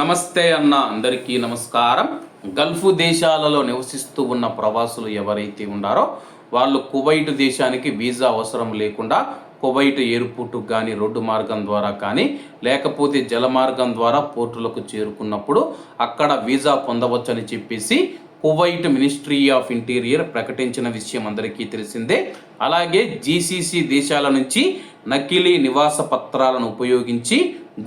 నమస్తే అన్న అందరికీ నమస్కారం. గల్ఫ్ దేశాలలో నివసిస్తూ ఉన్న ప్రవాసులు ఎవరైతే ఉన్నారో వాళ్ళు కువైట్ దేశానికి వీసా అవసరం లేకుండా కువైట్ ఎయిర్పోర్టు కానీ రోడ్డు మార్గం ద్వారా కానీ లేకపోతే జల మార్గం ద్వారా పోర్టులకు చేరుకున్నప్పుడు అక్కడ వీసా పొందవచ్చని చెప్పేసి కువైట్ మినిస్ట్రీ ఆఫ్ ఇంటీరియర్ ప్రకటించిన విషయం అందరికీ తెలిసిందే. అలాగే జీసీసీ దేశాల నుంచి నకిలీ నివాస పత్రాలను ఉపయోగించి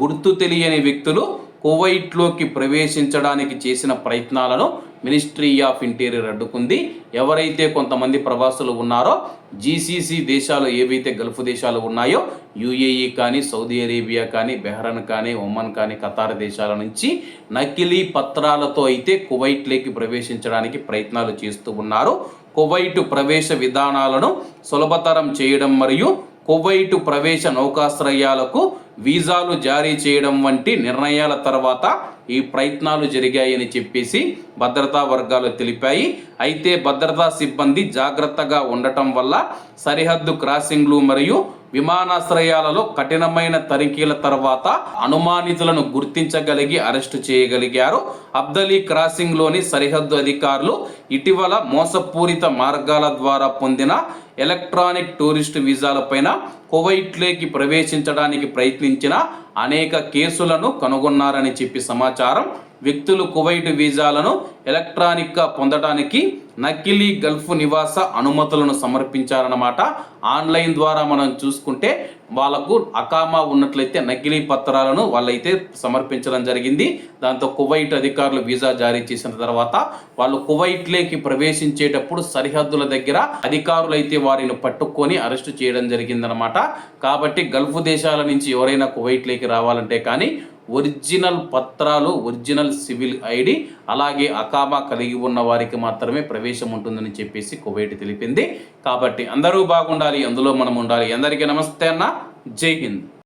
గుర్తు తెలియని వ్యక్తులు కువైట్లోకి ప్రవేశించడానికి చేసిన ప్రయత్నాలను మినిస్ట్రీ ఆఫ్ ఇంటీరియర్ అడ్డుకుంది. ఎవరైతే కొంతమంది ప్రవాసులు ఉన్నారో జీసీసీ దేశాలు ఏవైతే గల్ఫ్ దేశాలు ఉన్నాయో యుఏఈ కానీ సౌదీ అరేబియా కానీ బెహ్రన్ కానీ ఒమన్ కానీ ఖతార్ దేశాల నుంచి నకిలీ పత్రాలతో అయితే కువైట్లోకి ప్రవేశించడానికి ప్రయత్నాలు చేస్తూ ఉన్నారు. కువైట్ ప్రవేశ విధానాలను సులభతరం చేయడం మరియు కువైటు ప్రవేశ నౌకాశ్రయాలకు వీసాలు జారీ చేయడం వంటి నిర్ణయాల తర్వాత ఈ ప్రయత్నాలు జరిగాయని చెప్పేసి భద్రతా వర్గాలు తెలిపాయి. అయితే భద్రతా సిబ్బంది జాగ్రత్తగా ఉండటం వల్ల సరిహద్దు క్రాసింగ్లు మరియు విమానాశ్రయాలలో కఠినమైన తనిఖీల తర్వాత అనుమానితులను గుర్తించగలిగి అరెస్టు చేయగలిగారు. అబ్దలీ క్రాసింగ్లోని సరిహద్దు అధికారులు ఇటీవల మోసపూరిత మార్గాల ద్వారా పొందిన ఎలక్ట్రానిక్ టూరిస్ట్ వీసాలపైన కువైట్లోకి ప్రవేశించడానికి ప్రయత్నించిన అనేక కేసులను కనుగొన్నారని చెప్పి సమాచారం వ్యక్తులు కువైట్ వీసాలను ఎలక్ట్రానిక్గా పొందడానికి నకిలీ గల్ఫ్ నివాస అనుమతులను సమర్పించారన్నమాట. ఆన్లైన్ ద్వారా మనం చూసుకుంటే వాళ్ళకు అకామా ఉన్నట్లయితే నకిలీ పత్రాలను వాళ్ళైతే సమర్పించడం జరిగింది. దాంతో కువైట్ అధికారులు వీసా జారీ చేసిన తర్వాత వాళ్ళు కువైట్లోకి ప్రవేశించేటప్పుడు సరిహద్దుల దగ్గర అధికారులైతే వారిని పట్టుకొని అరెస్టు చేయడం జరిగిందనమాట కాబట్టి గల్ఫ్ దేశాల నుంచి ఎవరైనా కువైట్లోకి రావాలంటే కానీ ఒరిజినల్ పత్రాలు ఒరిజినల్ సివిల్ ఐడి అలాగే అకామా కలిగి ఉన్న వారికి మాత్రమే ప్రవేశం ఉంటుందని చెప్పేసి కువైట్ తెలిపింది. కాబట్టి అందరూ బాగుండాలి అందులో మనం ఉండాలి. అందరికీ నమస్తే అన్న. జై హింద్.